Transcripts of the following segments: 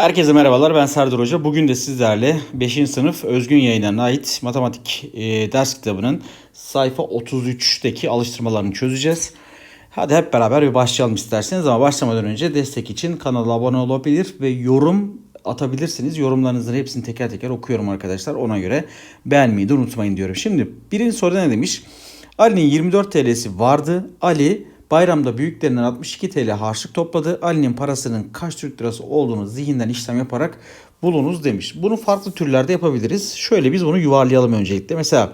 Herkese merhabalar ben Serdar Hoca. Bugün de sizlerle 5. sınıf özgün yayınlarına ait matematik e, ders kitabının sayfa 33'teki alıştırmalarını çözeceğiz. Hadi hep beraber bir başlayalım isterseniz ama başlamadan önce destek için kanala abone olabilir ve yorum atabilirsiniz. Yorumlarınızın hepsini teker teker okuyorum arkadaşlar. Ona göre beğenmeyi de unutmayın diyorum. Şimdi birinci soruda ne demiş? Ali'nin 24 TL'si vardı. Ali Bayramda büyüklerinden 62 TL harçlık topladı. Ali'nin parasının kaç Türk lirası olduğunu zihinden işlem yaparak bulunuz demiş. Bunu farklı türlerde yapabiliriz. Şöyle biz bunu yuvarlayalım öncelikle. Mesela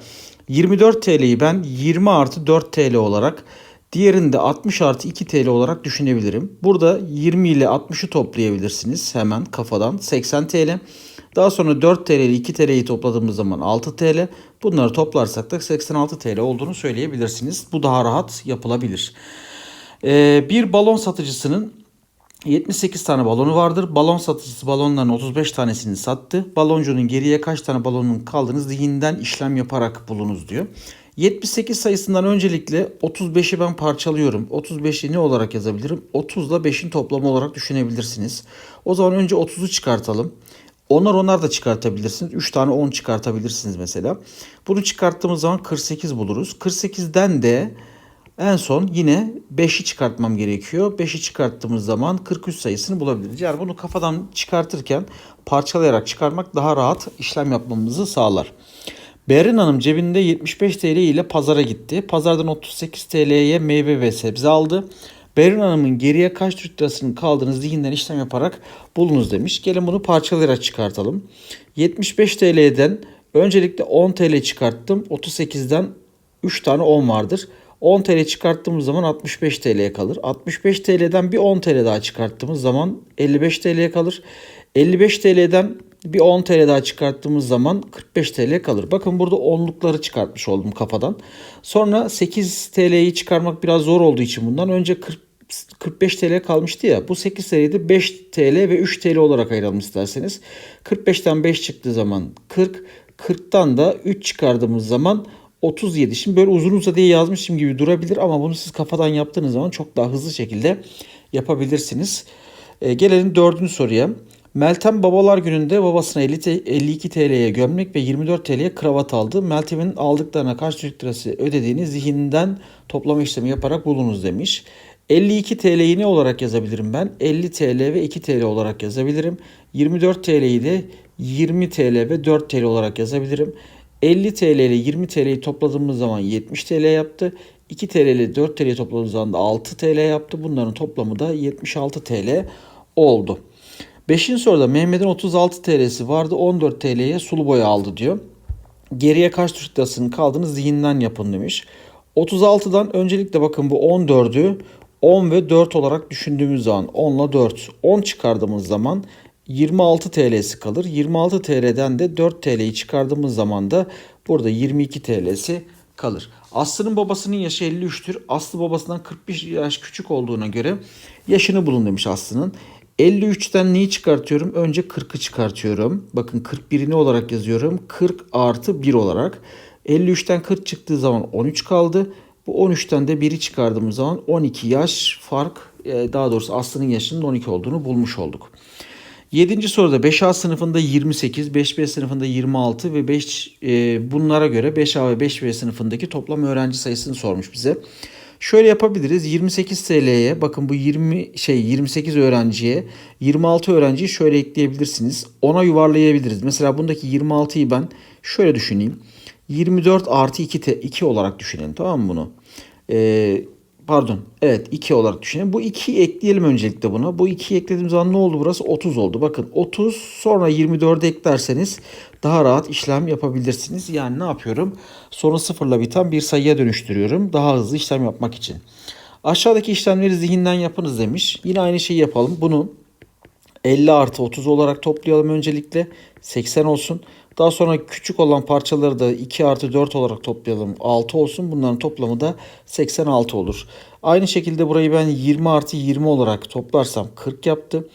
24 TL'yi ben 20 artı 4 TL olarak diğerinde 60 artı 2 TL olarak düşünebilirim. Burada 20 ile 60'ı toplayabilirsiniz hemen kafadan 80 TL. Daha sonra 4 TL ile 2 TL'yi topladığımız zaman 6 TL. Bunları toplarsak da 86 TL olduğunu söyleyebilirsiniz. Bu daha rahat yapılabilir. Ee, bir balon satıcısının 78 tane balonu vardır. Balon satıcısı balonların 35 tanesini sattı. Baloncunun geriye kaç tane balonun kaldığını zihinden işlem yaparak bulunuz diyor. 78 sayısından öncelikle 35'i ben parçalıyorum. 35'i ne olarak yazabilirim? 30 ile 5'in toplamı olarak düşünebilirsiniz. O zaman önce 30'u çıkartalım. Onlar onlar da çıkartabilirsiniz. 3 tane 10 çıkartabilirsiniz mesela. Bunu çıkarttığımız zaman 48 buluruz. 48'den de en son yine 5'i çıkartmam gerekiyor. 5'i çıkarttığımız zaman 43 sayısını bulabiliriz. Yani bunu kafadan çıkartırken parçalayarak çıkarmak daha rahat işlem yapmamızı sağlar. Berin Hanım cebinde 75 TL ile pazara gitti. Pazardan 38 TL'ye meyve ve sebze aldı. Berin Hanım'ın geriye kaç Türk lirasının kaldığını zihinden işlem yaparak bulunuz demiş. Gelin bunu parçalayarak çıkartalım. 75 TL'den öncelikle 10 TL çıkarttım. 38'den 3 tane 10 vardır. 10 TL çıkarttığımız zaman 65 TL'ye kalır. 65 TL'den bir 10 TL daha çıkarttığımız zaman 55 TL'ye kalır. 55 TL'den bir 10 TL daha çıkarttığımız zaman 45 TL kalır. Bakın burada onlukları çıkartmış oldum kafadan. Sonra 8 TL'yi çıkarmak biraz zor olduğu için bundan önce 40 45 TL kalmıştı ya. Bu 8 TL'yi de 5 TL ve 3 TL olarak ayıralım isterseniz. 45'ten 5 çıktığı zaman 40. 40'tan da 3 çıkardığımız zaman 37. Şimdi böyle uzun uza diye yazmışım gibi durabilir ama bunu siz kafadan yaptığınız zaman çok daha hızlı şekilde yapabilirsiniz. E, gelelim dördüncü soruya. Meltem babalar gününde babasına 50 te- 52 TL'ye gömlek ve 24 TL'ye kravat aldı. Meltem'in aldıklarına kaç Türk lirası ödediğini zihinden toplama işlemi yaparak bulunuz demiş. 52 TL'yi ne olarak yazabilirim ben? 50 TL ve 2 TL olarak yazabilirim. 24 TL'yi de 20 TL ve 4 TL olarak yazabilirim. 50 TL ile 20 TL'yi topladığımız zaman 70 TL yaptı. 2 TL ile 4 TL'yi topladığımız zaman da 6 TL yaptı. Bunların toplamı da 76 TL oldu. Beşinci soruda Mehmet'in 36 TL'si vardı. 14 TL'ye sulu boya aldı diyor. Geriye kaç Türk lirasının kaldığını zihinden yapın demiş. 36'dan öncelikle bakın bu 14'ü 10 ve 4 olarak düşündüğümüz zaman 10 ile 4. 10 çıkardığımız zaman 26 TL'si kalır. 26 TL'den de 4 TL'yi çıkardığımız zaman da burada 22 TL'si kalır. Aslı'nın babasının yaşı 53'tür. Aslı babasından 41 yaş küçük olduğuna göre yaşını bulun demiş Aslı'nın. 53'ten neyi çıkartıyorum? Önce 40'ı çıkartıyorum. Bakın 41'i ne olarak yazıyorum? 40 artı 1 olarak. 53'ten 40 çıktığı zaman 13 kaldı. Bu 13'ten de 1'i çıkardığımız zaman 12 yaş fark e, daha doğrusu Aslı'nın yaşının 12 olduğunu bulmuş olduk. 7. soruda 5A sınıfında 28, 5B sınıfında 26 ve 5 e, bunlara göre 5A ve 5B sınıfındaki toplam öğrenci sayısını sormuş bize. Şöyle yapabiliriz. 28 TL'ye bakın bu 20 şey 28 öğrenciye 26 öğrenciyi şöyle ekleyebilirsiniz. Ona yuvarlayabiliriz. Mesela bundaki 26'yı ben şöyle düşüneyim. 24 artı 2, te, 2 olarak düşünelim tamam mı bunu? Ee, pardon evet 2 olarak düşünelim. Bu 2'yi ekleyelim öncelikle buna. Bu 2'yi eklediğim zaman ne oldu burası? 30 oldu. Bakın 30 sonra 24'e eklerseniz daha rahat işlem yapabilirsiniz. Yani ne yapıyorum? Sonu sıfırla biten bir sayıya dönüştürüyorum. Daha hızlı işlem yapmak için. Aşağıdaki işlemleri zihinden yapınız demiş. Yine aynı şeyi yapalım. Bunu 50 artı 30 olarak toplayalım öncelikle. 80 olsun. Daha sonra küçük olan parçaları da 2 artı 4 olarak toplayalım. 6 olsun. Bunların toplamı da 86 olur. Aynı şekilde burayı ben 20 artı 20 olarak toplarsam 40 yaptı.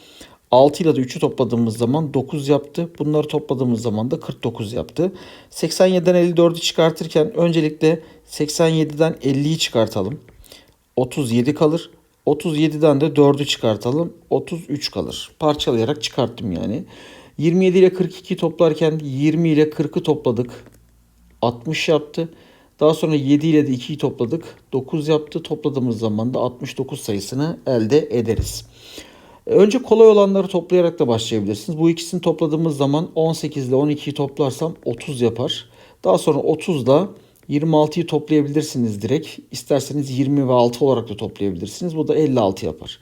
6 ile de 3'ü topladığımız zaman 9 yaptı. Bunları topladığımız zaman da 49 yaptı. 87'den 54'ü çıkartırken öncelikle 87'den 50'yi çıkartalım. 37 kalır. 37'den de 4'ü çıkartalım. 33 kalır. Parçalayarak çıkarttım yani. 27 ile 42 toplarken 20 ile 40'ı topladık. 60 yaptı. Daha sonra 7 ile de 2'yi topladık. 9 yaptı. Topladığımız zaman da 69 sayısını elde ederiz. Önce kolay olanları toplayarak da başlayabilirsiniz. Bu ikisini topladığımız zaman 18 ile 12'yi toplarsam 30 yapar. Daha sonra 30 ile 26'yı toplayabilirsiniz direkt. İsterseniz 20 ve 6 olarak da toplayabilirsiniz. Bu da 56 yapar.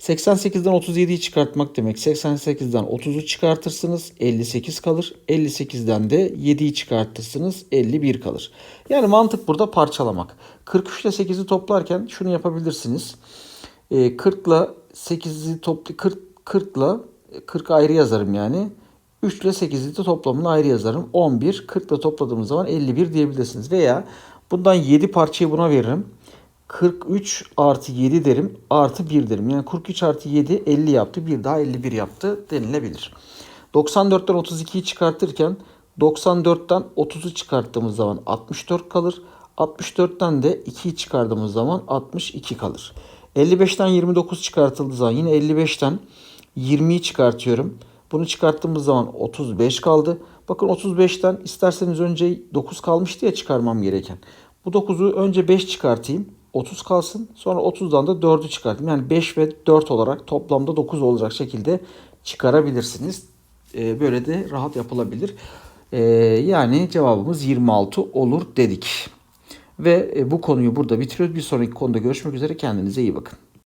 88'den 37'yi çıkartmak demek. 88'den 30'u çıkartırsınız 58 kalır. 58'den de 7'yi çıkartırsınız 51 kalır. Yani mantık burada parçalamak. 43 ile 8'i toplarken şunu yapabilirsiniz. E, 40 ile 8'i topla 40 40 ile 40 ayrı yazarım yani. 3 ile 8'i de toplamını ayrı yazarım. 11, 40 ile topladığımız zaman 51 diyebilirsiniz. Veya bundan 7 parçayı buna veririm. 43 artı 7 derim artı 1 derim. Yani 43 artı 7 50 yaptı. Bir daha 51 yaptı denilebilir. 94'ten 32'yi çıkartırken 94'ten 30'u çıkarttığımız zaman 64 kalır. 64'ten de 2'yi çıkardığımız zaman 62 kalır. 55'ten 29 çıkartıldığı zaman yine 55'ten 20'yi çıkartıyorum. Bunu çıkarttığımız zaman 35 kaldı. Bakın 35'ten isterseniz önce 9 kalmıştı ya çıkarmam gereken. Bu 9'u önce 5 çıkartayım. 30 kalsın. Sonra 30'dan da 4'ü çıkartayım. Yani 5 ve 4 olarak toplamda 9 olacak şekilde çıkarabilirsiniz. Ee, böyle de rahat yapılabilir. Ee, yani cevabımız 26 olur dedik. Ve e, bu konuyu burada bitiriyoruz. Bir sonraki konuda görüşmek üzere. Kendinize iyi bakın.